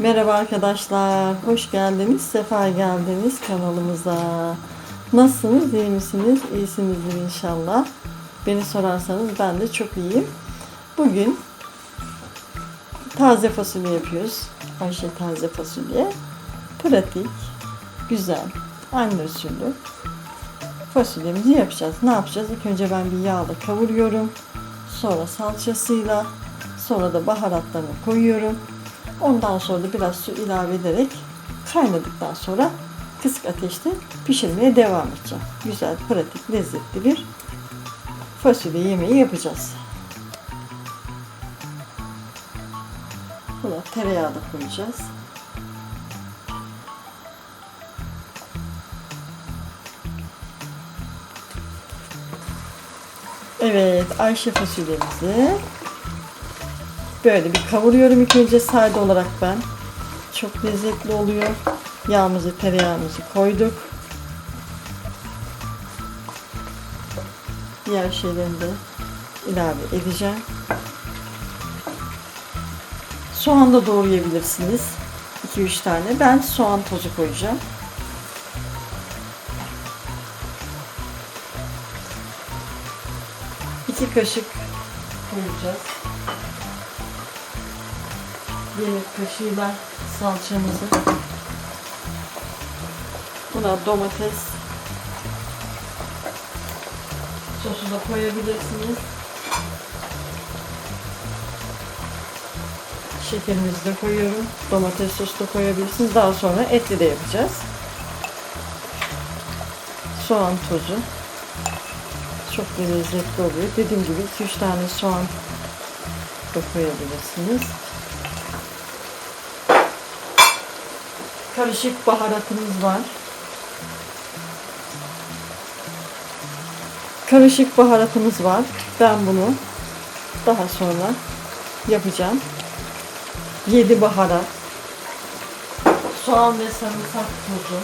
Merhaba arkadaşlar, hoş geldiniz, sefa geldiniz kanalımıza. Nasılsınız, iyi misiniz? İyisinizdir inşallah. Beni sorarsanız ben de çok iyiyim. Bugün taze fasulye yapıyoruz. Ayşe taze fasulye. Pratik, güzel, anne usulü fasulyemizi yapacağız. Ne yapacağız? İlk önce ben bir yağla kavuruyorum. Sonra salçasıyla, sonra da baharatlarını koyuyorum. Ondan sonra da biraz su ilave ederek kaynadıktan sonra kısık ateşte pişirmeye devam edeceğim. Güzel, pratik, lezzetli bir fasulye yemeği yapacağız. Buna tereyağı da koyacağız. Evet, Ayşe fasulyemizi böyle bir kavuruyorum ilk önce sade olarak ben. Çok lezzetli oluyor. Yağımızı, tereyağımızı koyduk. Diğer şeylerini de ilave edeceğim. Soğan da doğrayabilirsiniz. 2-3 tane. Ben soğan tozu koyacağım. İki kaşık koyacağız. Yemek kaşığıyla salçamızı. Buna domates sosu da koyabilirsiniz. Şekerimizi de koyuyorum. Domates sosu da koyabilirsiniz. Daha sonra etli de yapacağız. Soğan tozu. Çok lezzetli oluyor. Dediğim gibi 2-3 tane soğan da koyabilirsiniz. Karışık baharatımız var. Karışık baharatımız var. Ben bunu daha sonra yapacağım. 7 baharat. Soğan ve sarımsak tozu.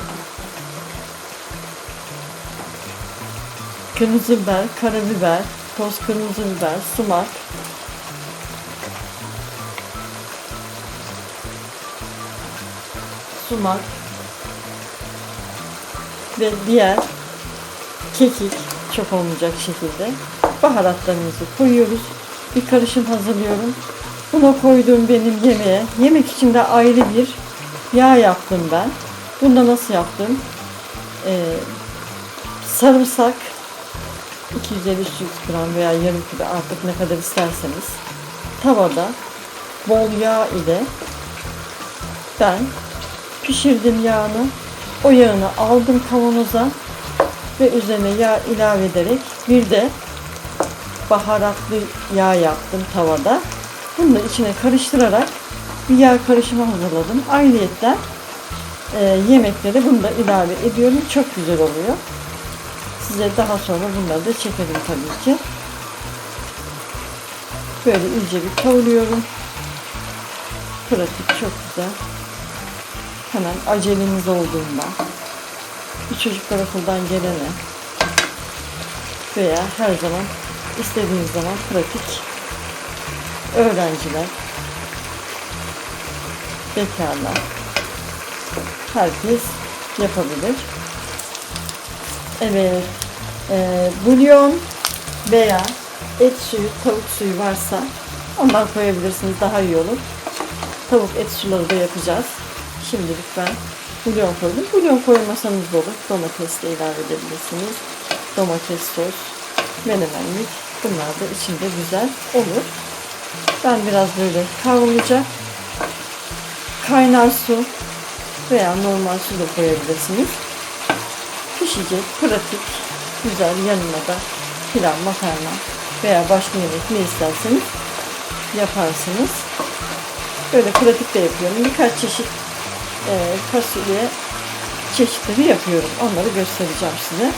Kırmızı biber, karabiber, toz kırmızı biber, sumak. Sumak. Ve diğer kekik çok olmayacak şekilde baharatlarımızı koyuyoruz. Bir karışım hazırlıyorum. Buna koyduğum benim yemeğe. Yemek için de ayrı bir yağ yaptım ben. Bunda nasıl yaptım? Ee, sarımsak 250 gram veya yarım kilo artık ne kadar isterseniz tavada bol yağ ile ben pişirdim yağını. O yağını aldım kavanoza ve üzerine yağ ilave ederek bir de baharatlı yağ yaptım tavada. Bunu da içine karıştırarak bir yağ karışımı hazırladım. Ayrıyetten e, yemeklere bunu da ilave ediyorum. Çok güzel oluyor. Size daha sonra bunları da çekerim tabii ki. Böyle iyice bir kavuruyorum. Pratik çok güzel. Hemen aceleniz olduğunda bir çocuklar okuldan gelene veya her zaman istediğiniz zaman pratik öğrenciler bekarlar herkes yapabilir. Evet. E, bulyon veya et suyu, tavuk suyu varsa ondan koyabilirsiniz. Daha iyi olur. Tavuk et suları da yapacağız. Şimdilik ben bulyon koydum. Bulyon koymasanız da olur. Domates de ilave edebilirsiniz. Domates sos, menemenlik. Bunlar da içinde güzel olur. Ben biraz böyle kavrulacak. Kaynar su veya normal su da koyabilirsiniz pişecek, pratik, güzel yanına da pilav, makarna veya başka yemek ne isterseniz yaparsınız. Böyle pratik de yapıyorum. Birkaç çeşit e, fasulye çeşitleri yapıyorum. Onları göstereceğim size.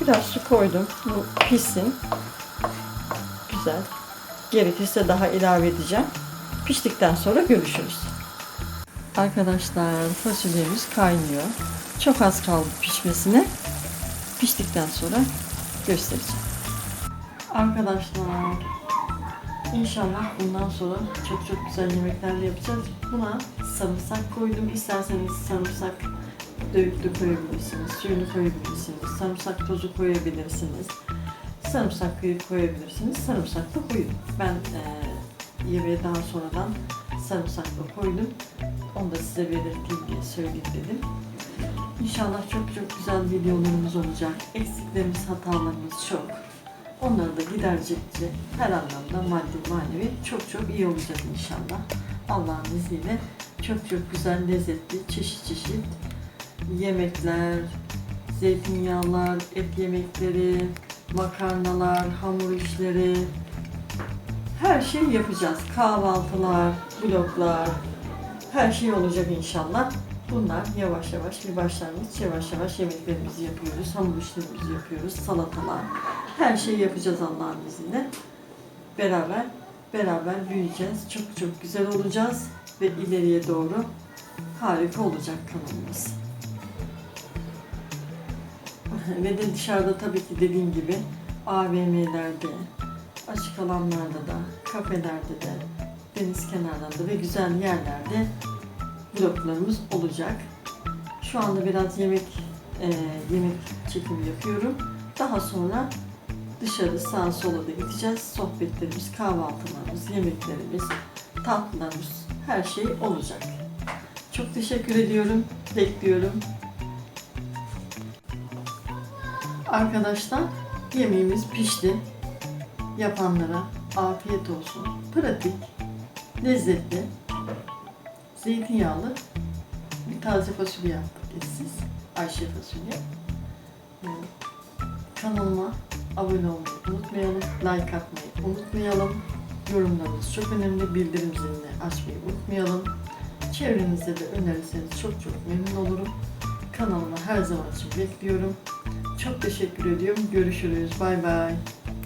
Biraz su koydum. Bu pişsin. Güzel. Gerekirse daha ilave edeceğim. Piştikten sonra görüşürüz. Arkadaşlar fasulyemiz kaynıyor. Çok az kaldı pişmesine. Piştikten sonra göstereceğim. Arkadaşlar inşallah bundan sonra çok çok güzel yemekler yapacağız. Buna sarımsak koydum. İsterseniz sarımsak dövüp de koyabilirsiniz. Suyunu koyabilirsiniz. Sarımsak tozu koyabilirsiniz. Sarımsak koyabilirsiniz. Sarımsak da koyun. Ben eee yemeğe daha sonradan sarımsakla koydum. Onu da size belirteyim diye söyleyeyim dedim. İnşallah çok çok güzel videolarımız olacak. Eksiklerimiz, hatalarımız çok. Onları da giderecekçe her anlamda maddi manevi çok çok iyi olacak inşallah. Allah'ın izniyle çok çok güzel lezzetli çeşit çeşit yemekler, zeytinyağlar, et yemekleri, makarnalar, hamur işleri, her şeyi yapacağız. Kahvaltılar, bloklar, her şey olacak inşallah. Bunlar yavaş yavaş bir başlangıç. Yavaş yavaş yemeklerimizi yapıyoruz, hamur işlerimizi yapıyoruz, salatalar. Her şeyi yapacağız Allah'ın izniyle. Beraber, beraber büyüyeceğiz. Çok çok güzel olacağız ve ileriye doğru harika olacak kanalımız. ve de dışarıda tabii ki dediğim gibi AVM'lerde, açık alanlarda da, kafelerde de, deniz kenarlarında ve güzel yerlerde vloglarımız olacak. Şu anda biraz yemek e, yemek çekimi yapıyorum. Daha sonra dışarı sağa sola da gideceğiz. Sohbetlerimiz, kahvaltılarımız, yemeklerimiz, tatlılarımız her şey olacak. Çok teşekkür ediyorum. Bekliyorum. Arkadaşlar yemeğimiz pişti. Yapanlara afiyet olsun. Pratik, lezzetli, zeytinyağlı bir taze fasulye yaptık etsiz. Ayşe fasulye. Ee, Kanalıma abone olmayı unutmayalım. Like atmayı unutmayalım. Yorumlarınız çok önemli. Bildirim zilini açmayı unutmayalım. Çevrenizde de önerirseniz çok çok memnun olurum. Kanalıma her zaman için bekliyorum. Çok teşekkür ediyorum. Görüşürüz. Bay bay.